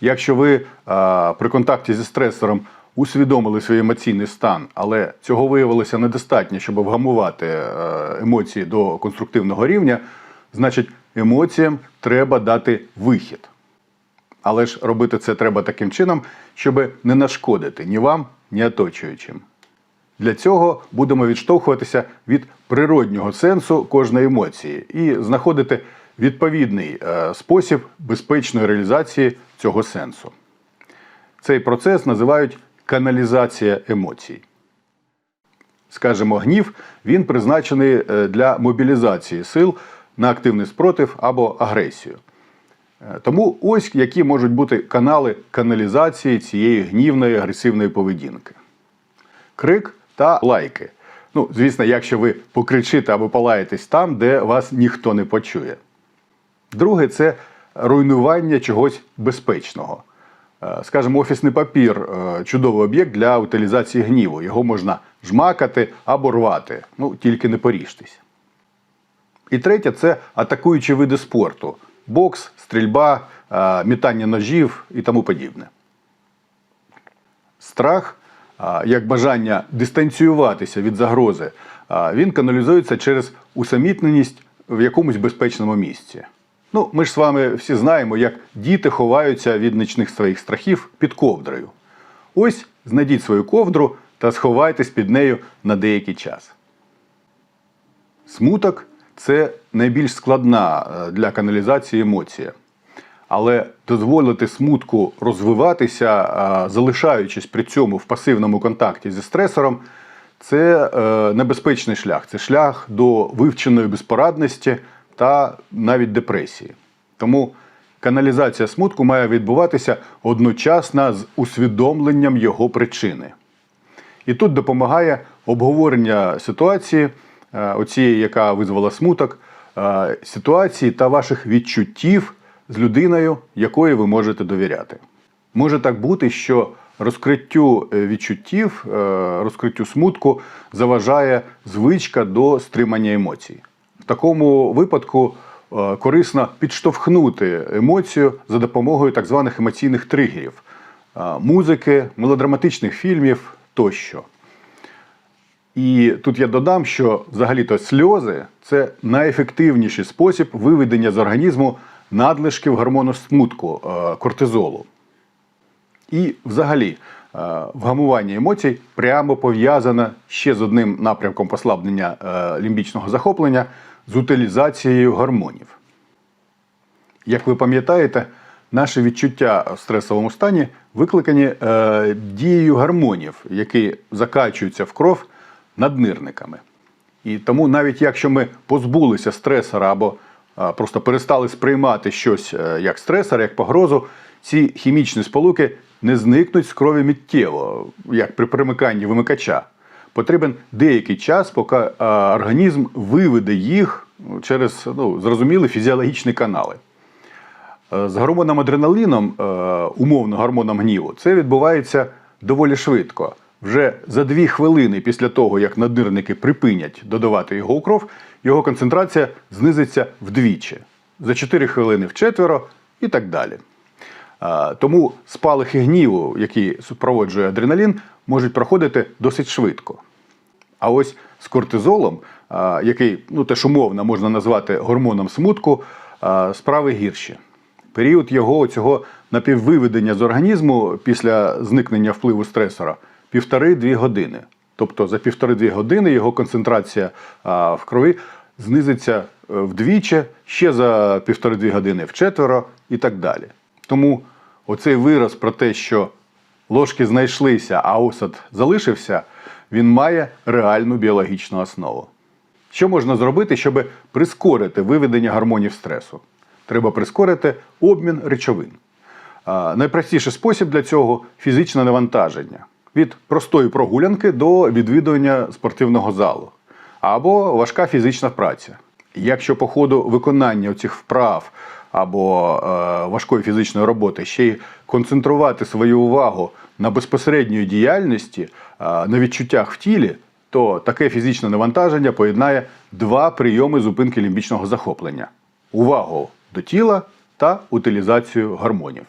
Якщо ви а, при контакті зі стресором усвідомили свій емоційний стан, але цього виявилося недостатньо, щоб вгамувати е, емоції до конструктивного рівня, значить емоціям треба дати вихід. Але ж робити це треба таким чином, щоб не нашкодити ні вам, ні оточуючим. Для цього будемо відштовхуватися від природнього сенсу кожної емоції і знаходити відповідний е, спосіб безпечної реалізації цього сенсу. Цей процес називають каналізація емоцій. Скажімо, гнів він призначений е, для мобілізації сил на активний спротив або агресію. Е, Тому ось які можуть бути канали каналізації цієї гнівної агресивної поведінки крик та лайки. Ну, звісно, якщо ви покричите або полаєтесь там, де вас ніхто не почує. Друге це руйнування чогось безпечного. Е, Скажімо, офісний папір е, чудовий об'єкт для утилізації гніву. Його можна жмакати або рвати. Ну, тільки не поріжтесь. І третє це атакуючі види спорту: бокс, стрільба, е, мітання ножів і тому подібне. Страх, як бажання дистанціюватися від загрози, він каналізується через усамітненість в якомусь безпечному місці. Ну, ми ж з вами всі знаємо, як діти ховаються від нічних своїх страхів під ковдрою. Ось знайдіть свою ковдру та сховайтесь під нею на деякий час. Смуток це найбільш складна е, для каналізації емоція. Але дозволити смутку розвиватися, залишаючись при цьому в пасивному контакті зі стресором, це е, небезпечний шлях. Це шлях до вивченої безпорадності та навіть депресії. Тому каналізація смутку має відбуватися одночасно з усвідомленням його причини. І тут допомагає обговорення ситуації, е, оцієї, яка визвала смуток, е, ситуації та ваших відчуттів з людиною, якої ви можете довіряти. Може так бути, що розкриттю е, відчуттів, розкриттю смутку заважає звичка до стримання емоцій. В такому випадку е, корисно підштовхнути емоцію за допомогою так званих емоційних тригерів е, музики, мелодраматичних фільмів тощо. І тут я додам, що взагалі-то сльози це найефективніший спосіб виведення з організму надлишків гормону смутку е, кортизолу. І взагалі вгамування емоцій прямо пов'язане ще з одним напрямком послаблення лімбічного захоплення з утилізацією гормонів. Як ви пам'ятаєте, наші відчуття в стресовому стані викликані е, дією гормонів, які закачуються в кров наднирниками. І тому, навіть якщо ми позбулися стресора або е, просто перестали сприймати щось е, як стресор, як погрозу, ці хімічні сполуки не зникнуть з крові миттєво, як при примиканні вимикача. Потрібен деякий час, поки е, організм виведе їх через ну, зрозумілі фізіологічні канали. Е, З гормоном адреналіном, е, умовно гормоном гніву, це відбувається доволі швидко. Вже за дві хвилини після того, як наднирники припинять додавати його у кров, його концентрація знизиться вдвічі, за 4 хвилини вчетверо і так далі. Е, Тому спалахи гніву, які супроводжує адреналін, можуть проходити досить швидко. А ось з кортизолом, який ну, теж умовно можна назвати гормоном смутку, справи гірші. Період його цього напіввиведення з організму після зникнення впливу стресора півтори-дві години. Тобто за півтори-дві години його концентрація в крові знизиться е, вдвічі, ще за півтори-дві години вчетверо і так далі. Тому оцей вираз про те, що ложки знайшлися, а осад залишився, він має реальну біологічну основу. Що можна зробити, щоб прискорити виведення гормонів стресу? Треба прискорити обмін речовин. Найпростіший спосіб для цього фізичне навантаження від простої прогулянки до відвідування спортивного залу або важка фізична праця. Якщо по ходу виконання цих вправ або е, важкої фізичної роботи ще й концентрувати свою увагу на безпосередньої діяльності, е, на відчуттях в тілі, то таке фізичне навантаження поєднає два прийоми зупинки лімбічного захоплення: увагу до тіла та утилізацію гормонів.